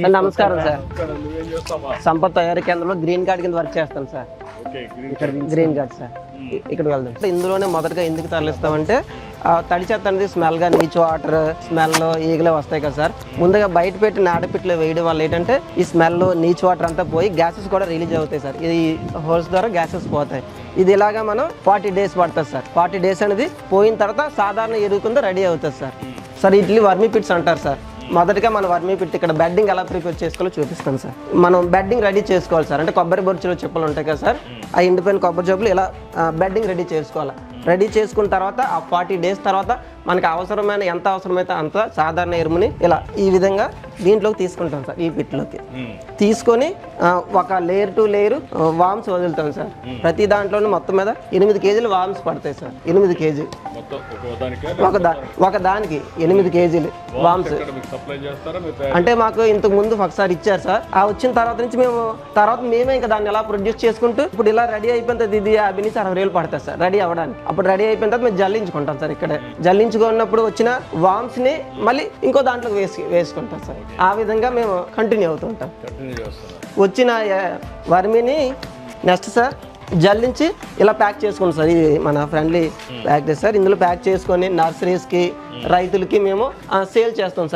Sir నమస్కారం sir. ఇక్కడ సంపత్ తయారీ కేంద్రంలో గ్రీన్ కార్డ్ కింద వర్క్ చేస్తాను సార్. Green card sir. ఇక్కడ వెళ్దాం. ఇందులోనే మొదటగా ఎందుకు తరలిస్తామంటే తడి చెత్త అనేది స్మెల్గా నీచు వాటర్ స్మెల్ ఈగలే వస్తాయి కదా సార్. ముందుగా బయట పెట్టి నాడపిట్లో వేయడం వల్ల ఏంటంటే ఈ స్మెల్ నీచు వాటర్ అంతా పోయి గ్యాసెస్ కూడా రిలీజ్ అవుతాయి సార్. ఇది హోల్స్ ద్వారా గ్యాసెస్ పోతాయి. ఇది ఇలాగా మనం ఫార్టీ డేస్ పడుతుంది సార్. ఫార్టీ డేస్ అనేది పోయిన తర్వాత సాధారణ ఎరువు కింద రెడీ అవుతుంది సార్. సార్ ఇడ్లీ వర్మీ పిట్స్ అంటారు సార్. మొదటగా మన వర్మీ పిట్ ఇక్కడ బెడ్డింగ్ ఎలా ప్రిపేర్ చేసుకోవాలో చూపిస్తాను సార్. మనం బెడ్డింగ్ రెడీ చేసుకోవాలి సార్. అంటే కొబ్బరి బొరుచులు చెప్పులు ఉంటాయి కదా సార్. ఆ ఎండిపోయిన కొబ్బరి చెప్పులు ఇలా బెడ్డింగ్ రెడీ చేసుకోవాలి. రెడీ చేసుకున్న తర్వాత ఆ ఫార్టీ డేస్ తర్వాత మనకి అవసరమైన ఎంత అవసరమైతే అంత సాధారణ ఎరుముని ఇలా ఈ విధంగా దీంట్లోకి తీసుకుంటాం సార్ ఈ పిట్లోకి తీసుకొని ఒక లేయర్ టు లేయర్ వామ్స్ వదులుతాం సార్. ప్రతి దాంట్లోనూ మొత్తం మీద ఎనిమిది కేజీలు వామ్స్ పడతాయి సార్ ఎనిమిది కేజీ. ఒక దా ఒక దానికి ఎనిమిది కేజీలు వామ్స్ అంటే మాకు ఇంతకు ముందు ఒకసారి ఇచ్చారు సార్. ఆ వచ్చిన తర్వాత నుంచి మేము తర్వాత మేమే ఇంకా దాన్ని ఎలా ప్రొడ్యూస్ చేసుకుంటూ ఇప్పుడు ఇలా రెడీ అయిపోయిన తర్వాత ఇది యాభై నుంచి అరవై వేలు పడుతుంది సార్ రెడీ అవ్వడానికి. అప్పుడు రెడీ అయిపోయిన తర్వాత మేము జల్లించుకుంటాం సార్ ఇక్కడే. జల్లించుకున్నప్పుడు వచ్చిన వామ్స్ని మళ్ళీ ఇంకో దాంట్లోకి వేసి వేసుకుంటాం సార్. ఆ విధంగా మేము కంటిన్యూ కంటిన్యూ చేస్తున్నారు వచ్చిన వర్మిని నెక్స్ట్ సార్ జల్లించి ఇలా ప్యాక్ చేసుకుంటాం సార్ ఇది మన ఫ్రెండ్లీ ప్యాక్ సార్ ఇందులో ప్యాక్ చేసుకొని నర్సరీస్కి రైతులకి మేము సేల్ చేస్తాం సార్